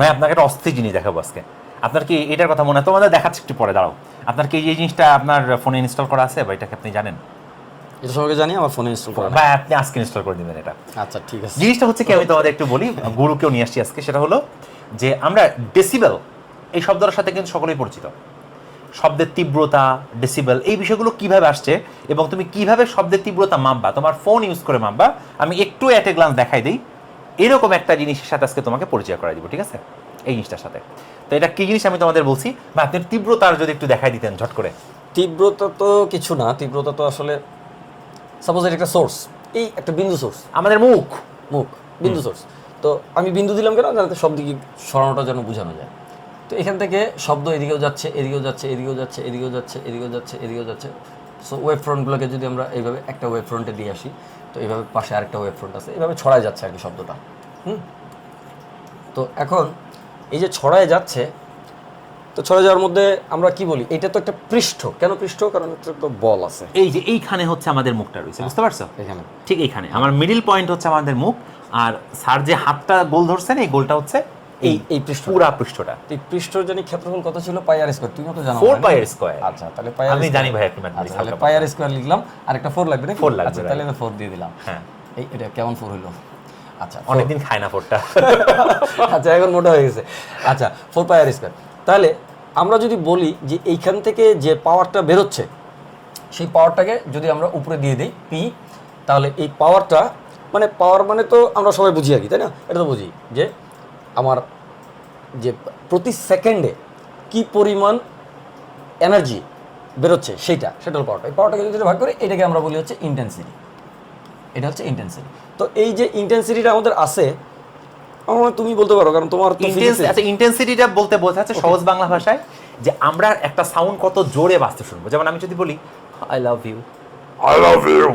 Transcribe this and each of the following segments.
ভাই আপনাকে একটা অস্থির জিনিস দেখাবো আজকে। আপনার কি এটার কথা মনে হয়? তোমাদের দেখাচ্ছে একটু পরে দাঁড়াও। আপনার কি এই জিনিসটা আপনার ফোনে ইনস্টল করা আছে? বা এটাকে আপনি জানেন? এটা সবাইকে জানি আমার ফোনে ইনস্টল করা বা আপনি আজকে ইনস্টল করে দিবেন এটা। আচ্ছা ঠিক আছে। জিনিসটা হচ্ছে কি আমি তোমাদের একটু বলি গুরুকেও নিয়ে আসছি আজকে সেটা হলো যে আমরা ডেসিবেল এই শব্দটার সাথে কিন্তু সকলেই পরিচিত। শব্দের তীব্রতা ডেসিবেল এই বিষয়গুলো কীভাবে আসছে এবং তুমি কীভাবে শব্দের তীব্রতা মাপবা? তোমার ফোন ইউজ করে মাপবা। আমি একটু অ্যাট এ গ্লান্স দেখাই দিই। এরকম একটা জিনিসের সাথে আজকে তোমাকে পরিচয় করা দিব ঠিক আছে? এই জিনিসটার সাথে। তো এটা কি জিনিস আমি তোমাদের বলছি? বা আপনি তীব্রতার যদি একটু দেখাই দিতেন ঝট করে। তীব্রতা তো কিছু না তীব্রতা তো আসলে সাপোজ এটা একটা সোর্স এই একটা বিন্দু সোর্স আমাদের মুখ। মুখ বিন্দু সোর্স তো আমি বিন্দু দিলাম কেন? যাতে সব দিকে সরানোটা যেন বোঝানো যায়। তো এখান থেকে শব্দ এদিকেও যাচ্ছে এদিকেও যাচ্ছে এদিকেও যাচ্ছে এদিকেও যাচ্ছে এদিকেও যাচ্ছে এদিকেও যাচ্ছে। সো ওয়েব ফ্রন্টগুলোকে যদি আমরা এইভাবে একটা ওয়েব ফ্রন্টে দিয়ে আসি তো এইভাবে পাশে আরেকটা ওয়েব ফ্রন্ট আছে। এইভাবে ছড়ায় যাচ্ছে আর কি শব্দটা। হুম? তো এখন এই যে ছড়ায় যাচ্ছে তো ছড়ায় যাওয়ার মধ্যে আমরা কি বলি? এটা তো একটা পৃষ্ঠ। কেন পৃষ্ঠ? কারণ এটা তো বল আছে। এই যে এইখানে হচ্ছে আমাদের মুখটা রয়েছে বুঝতে পারছ? এখানে ঠিক এইখানে। আমার মিডিল পয়েন্ট হচ্ছে আমাদের মুখ আর স্যার যে হাতটা গোল ধরছেন এই গোলটা হচ্ছে এই এই- পৃষ্ঠটা। পুরা পৃষ্ঠটা। এই পৃষ্ঠ জানি ক্ষেত্রফল কত ছিল? পাই আর স্কোয়ার তুমি তো জানো ফোর না? পাই আর স্কোয়ার আচ্ছা তাহলে পাই আমি জানি ভাই একটু আচ্ছা তাহলে পাই আর স্কোয়ার লিখলাম। আর একটা ফোর লাগবে নাকি? Four লাগবে, আচ্ছা তাহলে আমি ফোর দিয়ে দিলাম। হ্যাঁ। এই এটা কেমন ফোর হইল আচ্ছা অনেকদিন খায় না আচ্ছা এখন মোটা হয়ে গেছে। আচ্ছা ফোর পাই আর স্কোয়ার তাহলে আমরা যদি বলি যে এইখান থেকে যে পাওয়ারটা বেরোচ্ছে সেই পাওয়ারটাকে যদি আমরা উপরে দিয়ে দিই পি তাহলে এই পাওয়ারটা মানে পাওয়ার মানে তো আমরা সবাই বুঝি আর কি তাই না? এটা তো বুঝি যে যে প্রতি সেকেন্ডে কি পরিমাণ এনার্জি বেরোচ্ছে সেইটা সেটা হলো পাওয়ারটা এই পাওয়ারটাকে যদি ভাগ করি এটাকে আমরা বলি হচ্ছে ইন্টেন্সিটি এটা হচ্ছে ইন্টেন্সিটি তো এই যে ইন্টেন্সিটিটা আমাদের আছে আমার তুমি বলতে পারো কারণ তোমার আচ্ছা ইন্টেন্সিটিটা বলতে বোঝাচ্ছে সহজ বাংলা ভাষায় যে আমরা একটা সাউন্ড কত জোরে বাজতে শুনব। যেমন আমি যদি বলি I love you I love you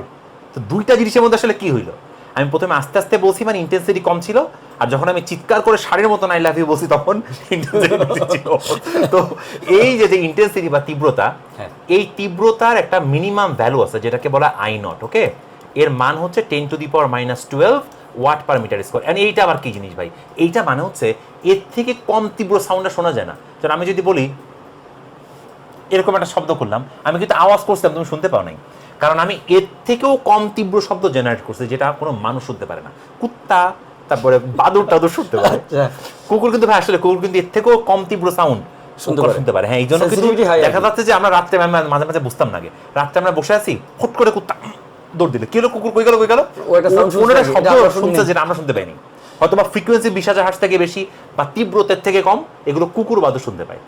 তো দুইটা জিনিসের মধ্যে আসলে কি হইল? আমি প্রথমে আস্তে আস্তে বলছি মানে ইন্টেন্সিটি কম ছিল আর যখন আমি চিৎকার করে শাড়ির মতন আই লাভ ইউ বলছি তখন তো এই যে যে ইন্টেন্সিটি বা তীব্রতা হ্যাঁ। এই তীব্রতার একটা মিনিমাম ভ্যালু আছে যেটাকে বলা আই নট ওকে এর মান হচ্ছে ten to the power minus twelve watt per metre square and এইটা আবার কি জিনিস ভাই? এইটা মানে হচ্ছে এর থেকে কম তীব্র সাউন্ডটা শোনা যায় না। কারণ আমি যদি বলি এরকম একটা শব্দ করলাম আমি কিন্তু আওয়াজ করছিলাম তুমি শুনতে পাও নাই। কারণ আমি এর থেকেও কম তীব্র শব্দ জেনারেট করছি যেটা কোনো মানুষ শুনতে পারে না। কুত্তা তারপরে বাদুর টাদুর শুনতে পারে। আচ্ছা। কুকুর কিন্তু ভাই আসলে কুকুর কিন্তু এর থেকেও কম তীব্র সাউন্ড শুনতে পারে। হ্যাঁ এই জন্য কিন্তু দেখা যাচ্ছে যে আমরা রাত্রে মাঝে মাঝে বুঝতাম না আগে। রাত্রে আমরা বসে আছি ফট করে কুত্তা দৌড় দিল। কি হলো কুকুর? কই গেল কই গেল? শব্দ। শুনছে যেটা আমরা শুনতে পাইনি। হয়তো বা ফ্রিকোয়েন্সি বিশ হাজার হার্স থেকে বেশি বা তীব্রতার থেকে কম এগুলো কুকুর বাদও শুনতে পায়।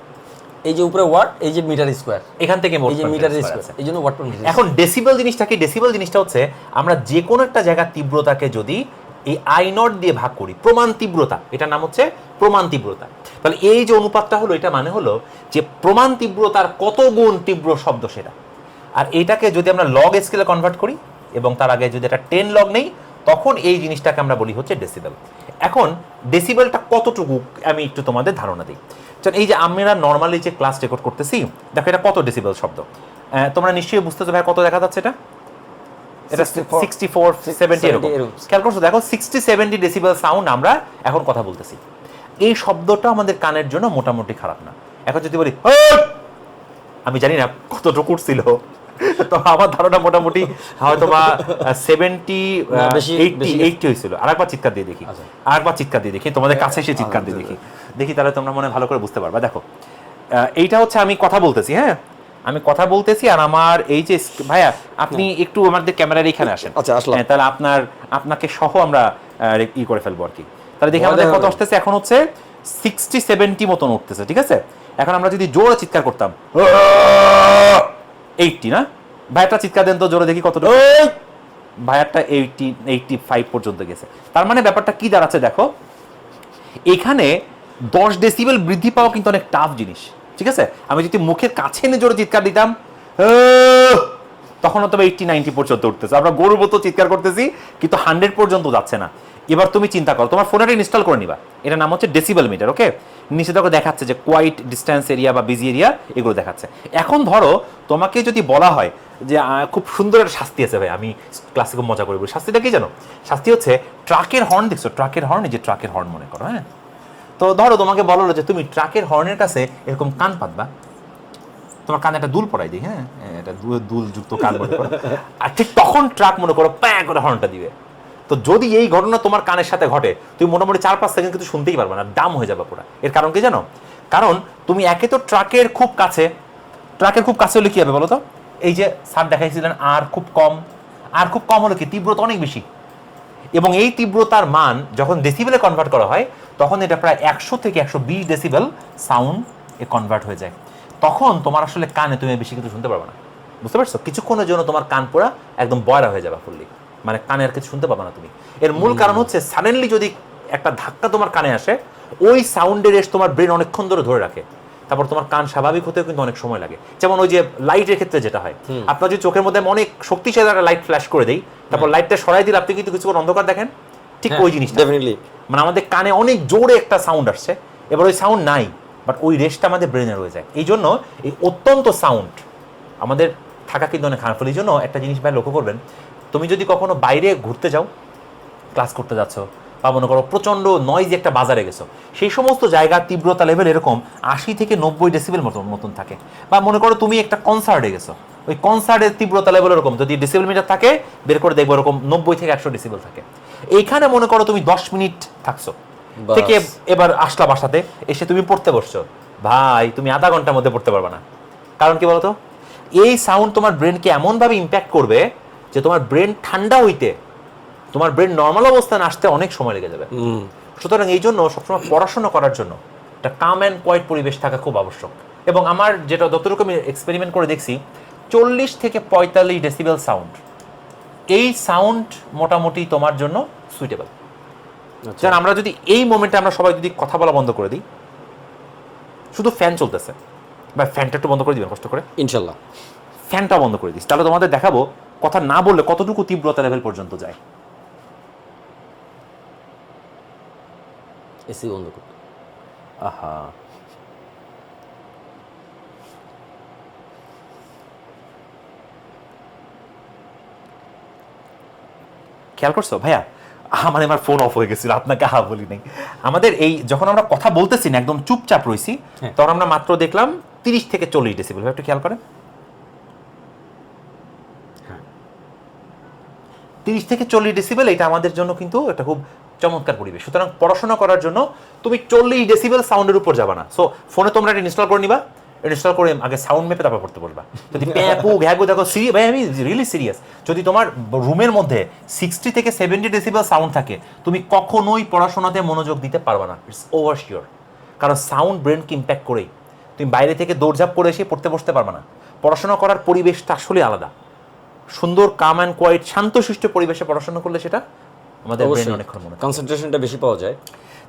এই যে উপরে ওয়াট এই যে মিটার স্কোয়ার। এখান থেকে এই যে মিটার স্কোয়ার এই জন্য ওয়াট পার মিটার এখন ডেসিবেল জিনিসটা কি? ডেসিবেল জিনিসটা হচ্ছে আমরা যে কোনো একটা জায়গার তীব্রতাকে যদি এই আই নট দিয়ে ভাগ করি প্রমাণ তীব্রতা এটার নাম হচ্ছে প্রমাণ তীব্রতা। তাহলে এই যে অনুপাতটা হলো এটা মানে হলো যে প্রমাণ তীব্রতার কত গুণ তীব্র শব্দ সেটা। আর এটাকে যদি আমরা লগ স্কেলে কনভার্ট করি এবং তার আগে যদি এটা টেন লগ নেই তখন এই জিনিসটাকে আমরা বলি হচ্ছে ডেসিবেল এখন ডেসিবেলটা কতটুকু আমি একটু তোমাদের ধারণা দিই। চল এই যে আমরা নর্মালি যে ক্লাস রেকর্ড করতেছি দেখো এটা কত ডেসিবেল শব্দ? তোমরা নিশ্চয়ই বুঝতেছো ভাই কত দেখা যাচ্ছে এটা? এটা 64, সিক্সটি ফোর সেভেন্টি এরকম। এরকম। খেয়াল করছ? দেখো সিক্সটি সেভেন্টি ডেসিবেল সাউন্ড আমরা এখন কথা বলতেছি। এই শব্দটা আমাদের কানের জন্য মোটামুটি খারাপ না। এখন যদি বলি আমি জানি না কতটুকু ছিল তো আমার ধারণা মোটামুটি হয়তো বা সেভেন্টি এইটটি এইটটি হয়েছিল। আরেকবার চিৎকার দিয়ে দেখি। আচ্ছা। আরেকবার চিৎকার দিয়ে দেখি। তোমাদের কাছে এসে চিৎকার দিয়ে দেখি। দেখি তাহলে তোমরা মনে ভালো করে বুঝতে পারবা। দেখো এইটা হচ্ছে আমি কথা বলতেছি হ্যাঁ? আমি কথা বলতেছি আর আমার এই যে ভাইয়া আপনি একটু আমাদের ক্যামেরার এখানে আসেন। আচ্ছা, হ্যাঁ, তাহলে আপনার আপনাকে সহ আমরা ই করে ফেলব আর কি। তাহলে দেখি আমাদের কত আসতেছে। এখন হচ্ছে সিক্সটি সেভেন্টি মতন উঠতেছে ঠিক আছে? এখন আমরা যদি জোরে চিৎকার করতাম। এইটটি না? ভাইয়াটা চিৎকার দেন তো জোরে দেখি কতটুকু। ভাইয়াটা এইটটি এইটটি ফাইভ পর্যন্ত গেছে। তার মানে ব্যাপারটা কি দাঁড়াচ্ছে দেখো? এখানে দশ ডেসিবেল বৃদ্ধি পাওয়া কিন্তু অনেক টাফ জিনিস ঠিক আছে? আমি যদি মুখের কাছে এনে জোরে চিৎকার দিতাম! তখন হয়তো এইটটি নাইনটি পর্যন্ত উঠতেছে। আমরা গরুর মতো চিৎকার করতেছি কিন্তু হান্ড্রেড পর্যন্ত যাচ্ছে না। এবার তুমি চিন্তা করো তোমার ফোনে ইনস্টল করে নিবা। এটার নাম হচ্ছে ডেসিবেল মিটার ওকে নিচে দেখো দেখাচ্ছে যে কোয়াইট ডিস্টেন্স এরিয়া বা বিজি এরিয়া এগুলো দেখাচ্ছে। এখন ধরো, তোমাকে যদি বলা হয় যে খুব সুন্দর একটা শাস্তি আছে ভাই, আমি ক্লাসে খুব মজা করে শাস্তিটা কি জানো? শাস্তি হচ্ছে ট্রাকের হর্ন দেখছ? ট্রাকের হর্ন যে ট্রাকের হর্ন মনে করো হ্যাঁ? তো ধরো, তোমাকে বলো যে, তুমি ট্রাকের হর্নের কাছে এরকম কান পাতবা। তোমার কানে একটা দুল পড়াই দিই হ্যাঁ? এটা দুল যুক্ত কান মনে করো। আর ঠিক তখন ট্রাক মনে করো, প্যাঁ করে হর্নটা দিবে। তো যদি এই ঘটনা তোমার কানের সাথে ঘটে, তুমি মোটামুটি চার পাঁচ সেকেন্ড কিন্তু শুনতেই পারবে না ডাম হয়ে যাবে পুরো। এর কারণ কি জানো? কারণ তুমি একে তো ট্রাকের খুব কাছে, ট্রাকের খুব কাছে হলে কি হবে বলো তো এই যে স্যার দেখাইছিলেন আর খুব কম, আর খুব কম হলে কি? তীব্রতা অনেক বেশি। এবং এই তীব্রতার মান যখন ডেসিবেলে কনভার্ট করা হয়, তখন এটা প্রায় একশো থেকে একশো বিশ ডেসিবেল সাউন্ড এ কনভার্ট হয়ে যায়। তখন তোমার আসলে কানে তুমি বেশি কিছু শুনতে পারবে না। বুঝতে পারছ? কিছুক্ষণের জন্য তোমার কান পোড়া একদম বয়রা হয়ে যাবে ফুললি মানে কানে আর কিছু শুনতে পাবে না তুমি। এর মূল কারণ হচ্ছে সাডেনলি যদি একটা ধাক্কা তোমার কানে আসে ওই সাউন্ডের রেস তোমার ব্রেন অনেকক্ষণ ধরে ধরে রাখে। তারপর তোমার কান স্বাভাবিক হতেও কিন্তু অনেক সময় লাগে। যেমন ওই যে লাইটের ক্ষেত্রে যেটা হয় আপনার যদি চোখের মধ্যে অনেক শক্তিশালী একটা লাইট ফ্ল্যাশ করে দেই তারপর লাইটটা সরাই দিলে আপনি কিন্তু কিছুক্ষণ অন্ধকার দেখেন। ঠিক ওই জিনিসটা। ডেফিনেটলি মানে আমাদের কানে অনেক জোরে একটা সাউন্ড আসছে। এবার ওই সাউন্ড নাই বাট ওই রেসটা আমাদের ব্রেনে রয়ে যায়। এই জন্য এই অত্যন্ত সাউন্ড আমাদের থাকা কিন্তু অনেক খারাপ এই জন্য একটা জিনিস ভাই লক্ষ্য করবেন তুমি যদি কখনো বাইরে ঘুরতে যাও ক্লাস করতে যাচ্ছ বা মনে করো প্রচণ্ড নয়েজ একটা বাজারে গেছো সেই সমস্ত জায়গার তীব্রতা লেভেল এরকম আশি থেকে নব্বই ডেসিবেল মতন মতন থাকে। বা মনে করো তুমি একটা কনসার্টে গেছো ওই কনসার্টের তীব্রতা লেভেল এরকম যদি ডেসিবেল মিটার থাকে বের করে দেখব এরকম নব্বই থেকে একশো ডেসিবেল থাকে। এইখানে মনে করো তুমি দশ মিনিট থাকছো থেকে এবার আসলা বাসাতে এসে তুমি পড়তে বসছো। ভাই তুমি আধা ঘণ্টার মধ্যে পড়তে পারবে না। কারণ কি বলতো? এই সাউন্ড তোমার ব্রেনকে এমনভাবে ইম্প্যাক্ট করবে যে তোমার ব্রেন ঠান্ডা হইতে তোমার ব্রেন নর্মাল অবস্থানে আসতে অনেক সময় লেগে যাবে। সুতরাং এই জন্য সবসময় পড়াশোনা করার জন্য একটা কাম অ্যান্ড কোয়াইট পরিবেশ থাকা খুব আবশ্যক। এবং আমার যেটা যতটুকু আমি এক্সপেরিমেন্ট করে দেখছি চল্লিশ থেকে পঁয়তাল্লিশ ডেসিবেল সাউন্ড এই সাউন্ড মোটামুটি তোমার জন্য সুইটেবল যেন আমরা যদি এই মোমেন্টে আমরা সবাই যদি কথা বলা বন্ধ করে দিই শুধু ফ্যান চলতেছে। বা ফ্যানটা একটু বন্ধ করে দিবেন কষ্ট করে। ইনশাল্লাহ। ফ্যানটা বন্ধ করে দিস। তাহলে তোমাদের দেখাবো কথা না বললে কতটুকু তীব্রতা লেভেল পর্যন্ত যায়? এসি বন্ধ করতে। আহা। খেয়াল করছ? ভাইয়া আমার আমার ফোন অফ হয়ে গেছিল আপনাকে হা বলি নাই। আমাদের এই যখন আমরা কথা বলতেছি না একদম চুপচাপ রইছি হ্যাঁ। তখন আমরা মাত্র দেখলাম তিরিশ থেকে চল্লিশ ডেসিবেল একটু খেয়াল করেন। তিরিশ থেকে চল্লিশ ডেসিবেল এটা আমাদের জন্য কিন্তু একটা খুব চমৎকার পরিবেশ। সুতরাং পড়াশোনা করার জন্য তুমি চল্লিশ ডেসিবেল সাউন্ডের উপর যাবা না। সো ফোনে তোমরা এটা ইনস্টল করে নিবা। ইনস্টল করে আগে সাউন্ড মেপে তারপর পড়তে বলবা। যদি প্যাপু ঘ্যাগু দেখো সিরি ভাই আমি রিয়েলি সিরিয়াস যদি তোমার রুমের মধ্যে সিক্সটি থেকে সেভেন্টি ডেসিবেল সাউন্ড থাকে তুমি কখনোই পড়াশোনাতে মনোযোগ দিতে পারবে না। ইটস ওভার শিওর কারণ সাউন্ড ব্রেনকে ইম্প্যাক্ট করেই। তুমি বাইরে থেকে দৌড়ঝাঁপ করে এসে পড়তে বসতে পারবে না। পড়াশোনা করার পরিবেশটা আসলে আলাদা। সুন্দর কাম অ্যান্ড কোয়াইট শান্তশিষ্ট পরিবেশে পড়াশোনা করলে সেটা আমাদের ব্রেন অনেকক্ষণ মনে কনসেন্ট্রেশনটা বেশি পাওয়া যায়।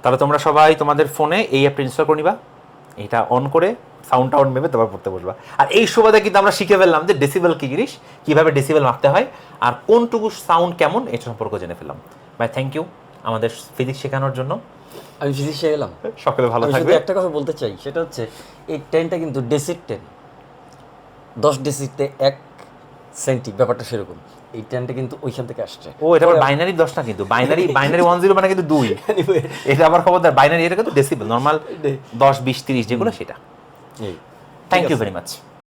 তাহলে তোমরা সবাই তোমাদের ফোনে এই অ্যাপটা ইনস্টল করে নিবা। এটা অন করে সাউন্ড টাউন মেপে তারপর পড়তে বসবা। আর এই সুবাদে কিন্তু আমরা শিখে ফেললাম যে ডেসিবেল কি জিনিস কীভাবে ডেসিবেল মাপতে হয় আর কোনটুকু সাউন্ড কেমন এটা সম্পর্কে জেনে ফেললাম। ভাই থ্যাংক ইউ আমাদের ফিজিক্স শেখানোর জন্য। আমি ফিজিক্সে গেলাম। সকলে ভালো থাকবে। একটা কথা বলতে চাই সেটা হচ্ছে এই টেনটা কিন্তু ডেসির টেন দশ ডেসিতে এক সেন্টি ব্যাপারটা সেরকম। এই টেনটা কিন্তু ওইখান থেকে আসছে। ও এটা আবার বাইনারি দশ না কিন্তু। বাইনারি বাইনারি ওয়ান জিরো মানে কিন্তু দুই। এটা আবার খবরদার বাইনারি এটা কিন্তু ডেসিবেল নর্মাল দশ বিশ তিরিশ যেগুলো সেটা। Thank you very much